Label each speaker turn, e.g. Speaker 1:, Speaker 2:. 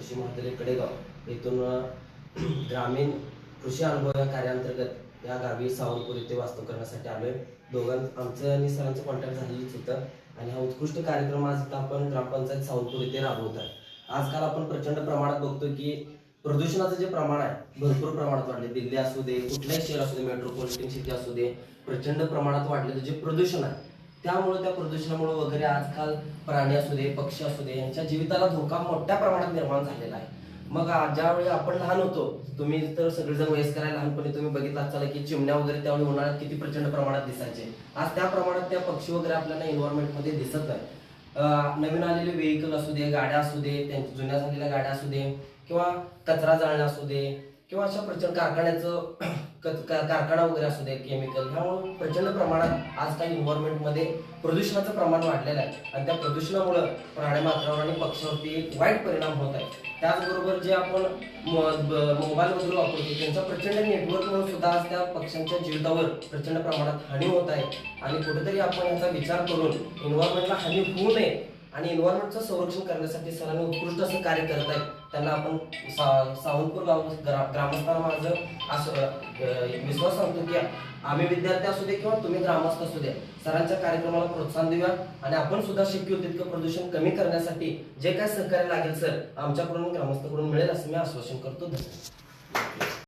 Speaker 1: कृषी महाविद्यालय कडेगाव. येथून ग्रामीण कृषी अनुभव या कार्याअंतर्गत या गावी सावंतपूर येथे वास्तव करण्यासाठी आलोय. दोघां आमचं आणि सरांचं कॉन्टॅक्ट झालेलीच होतं आणि हा उत्कृष्ट कार्यक्रम आज आपण ग्रामपंचायत सावंतपूर येथे राबवत आहे. आजकाल आपण प्रचंड प्रमाणात बघतो की प्रदूषणाचं जे प्रमाण आहे भरपूर प्रमाणात वाढले. दिल्ली असू दे कुठल्याही शहर असू दे मेट्रोपॉलिटन सिटी असू दे प्रचंड प्रमाणात वाढलेलं जे प्रदूषण आहे त्यामुळे त्या प्रदूषणामुळे वगैरे आजकाल प्राणी असू दे पक्षी असू दे यांच्या जीविताला धोका मोठ्या प्रमाणात निर्माण झालेला आहे. मग ज्यावेळी आपण लहान होतो तुम्ही तर सगळेजण वयस्कर आहे लहानपणी तुम्ही बघितला असाल की चिमण्या वगैरे त्यावेळी उन्हाळ्यात किती प्रचंड प्रमाणात दिसायचे. आज त्या प्रमाणात त्या पक्षी वगैरे आपल्याला एन्व्हायरमेंटमध्ये दिसत नाही. नवीन आलेले व्हेकल असू दे गाड्या असू दे त्यांच्या जुन्या झालेल्या गाड्या असू दे किंवा कचरा जाळणं असू दे किंवा अशा प्रचंड कारखान्याचं क- कारखाना वगैरे असू दे केमिकल ह्यामुळे प्रचंड प्रमाणात आजकाल इन्व्हायरमेंटमध्ये प्रदूषणाचं प्रमाण वाढलेलं आहे. आणि त्या प्रदूषणामुळं प्राण्यामात्रावर आणि पक्ष्यावरती एक वाईट परिणाम होत आहे. त्याचबरोबर जे आपण मोबाईल वगैरे वापरतो त्यांचा प्रचंड नेटवर्कमुळे सुद्धा आज त्या पक्ष्यांच्या जीवितावर प्रचंड प्रमाणात हानी होत आहे. आणि कुठेतरी आपण याचा विचार करून इन्व्हायरमेंटला हानी होऊ नये आणि एन्व्हायरमेंटचं संरक्षण करण्यासाठी सरांनी उत्कृष्ट असं कार्य करत आहेत. त्यांना आपण सा- सावंतपूर गाव ग्रा- ग्रामस्थांना माझं असं विश्वास सांगतो की आम्ही विद्यार्थी असू दे किंवा तुम्ही ग्रामस्थ असू द्या सरांच्या कार्यक्रमाला प्रोत्साहन देऊया आणि आपण सुद्धा शक्य तितकं प्रदूषण कमी करण्यासाठी जे काय सहकार्य लागेल सर आमच्याकडून ग्रामस्थाकडून मिळेल असं मी आश्वासन करतो. धन्यवाद.